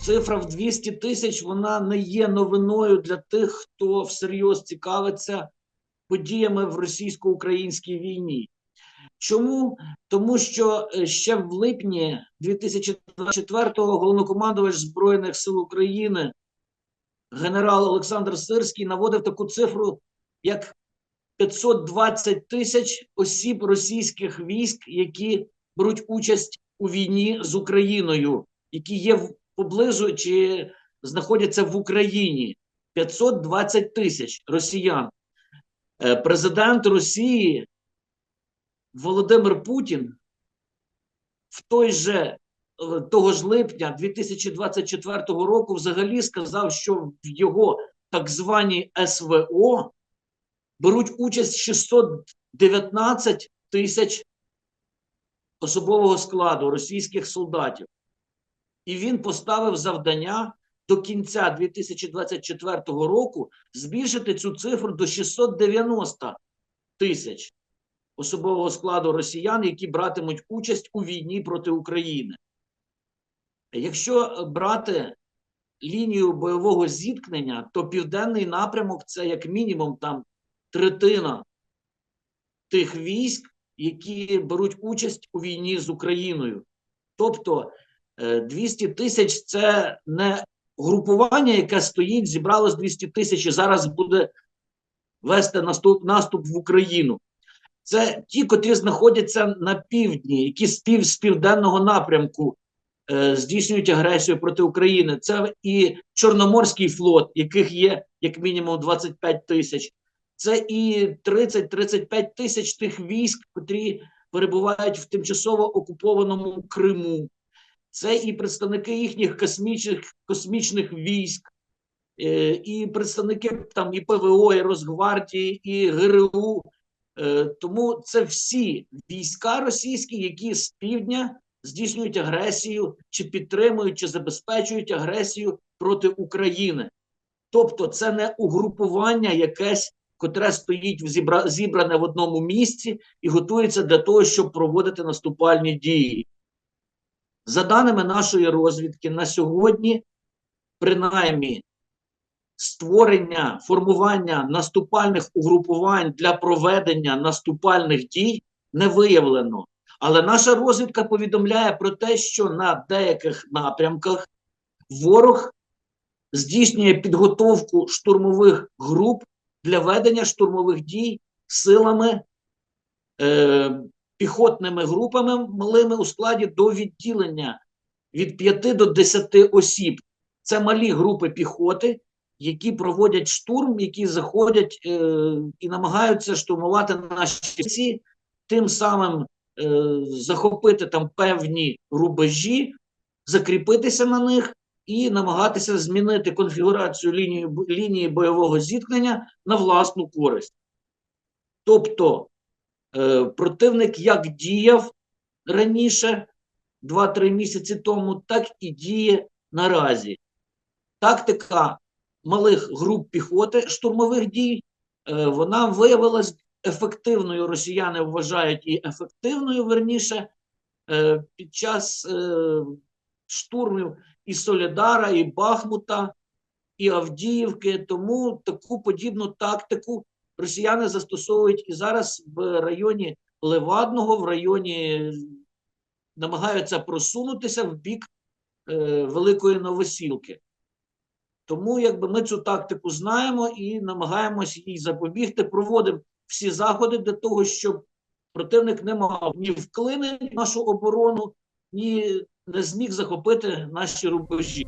цифра в 200 тисяч вона не є новиною для тих, хто всерйоз цікавиться подіями в російсько-українській війні. Чому? Тому що е, ще в липні 2024-го головнокомандувач Збройних сил України генерал Олександр Сирський наводив таку цифру, як 520 тисяч осіб російських військ, які беруть участь у війні з Україною, які є поблизу чи знаходяться в Україні. 520 тисяч росіян. Е, Президент Росії Володимир Путін в той же е, того ж липня 2024 року взагалі сказав, що в його так званій СВО беруть участь 619 тисяч особового складу російських солдатів. І він поставив завдання до кінця 2024 року збільшити цю цифру до 690 тисяч особового складу росіян, які братимуть участь у війні проти України. Якщо брати лінію бойового зіткнення, то південний напрямок це як мінімум там третина тих військ, які беруть участь у війні з Україною. Тобто 200 тисяч це не групування, яке стоїть, зібралось 200 тисяч і зараз буде вести наступ, наступ в Україну. Це ті, котрі знаходяться на півдні, які з пів з південного напрямку е, здійснюють агресію проти України. Це і Чорноморський флот, яких є як мінімум 25 тисяч. Це і 30-35 тисяч тих військ, котрі перебувають в тимчасово окупованому Криму. Це і представники їхніх космічних, космічних військ, е, і представники там і ПВО, і Росгвардії, і ГРУ. Е, Тому це всі війська російські, які з півдня здійснюють агресію, чи підтримують, чи забезпечують агресію проти України. Тобто, це не угрупування якесь, котре стоїть в зібра... зібране в одному місці і готується для того, щоб проводити наступальні дії. За даними нашої розвідки, на сьогодні, принаймні, створення, формування наступальних угрупувань для проведення наступальних дій не виявлено. Але наша розвідка повідомляє про те, що на деяких напрямках ворог здійснює підготовку штурмових груп для ведення штурмових дій силами, е, піхотними групами малими у складі до відділення від 5 до 10 осіб. Це малі групи піхоти, які проводять штурм, які заходять е, і намагаються штурмувати наші позиції, тим самим е, захопити там певні рубежі, закріпитися на них і намагатися змінити конфігурацію лінії, лінії бойового зіткнення на власну користь. Тобто е, противник як діяв раніше, 2-3 місяці тому, так і діє наразі. Тактика малих груп піхоти штурмових дій, е, вона виявилась ефективною. Росіяни вважають і ефективною, верніше, е, під час штурмів і Солідара, і Бахмута, і Авдіївки. Тому таку подібну тактику росіяни застосовують і зараз в районі Левадного, в районі намагаються просунутися в бік е, Великої Новосілки. Тому якби ми цю тактику знаємо і намагаємося їй запобігти, проводимо всі заходи для того, щоб противник не мав ні вклини нашу оборону, ні не зміг захопити наші рубежі.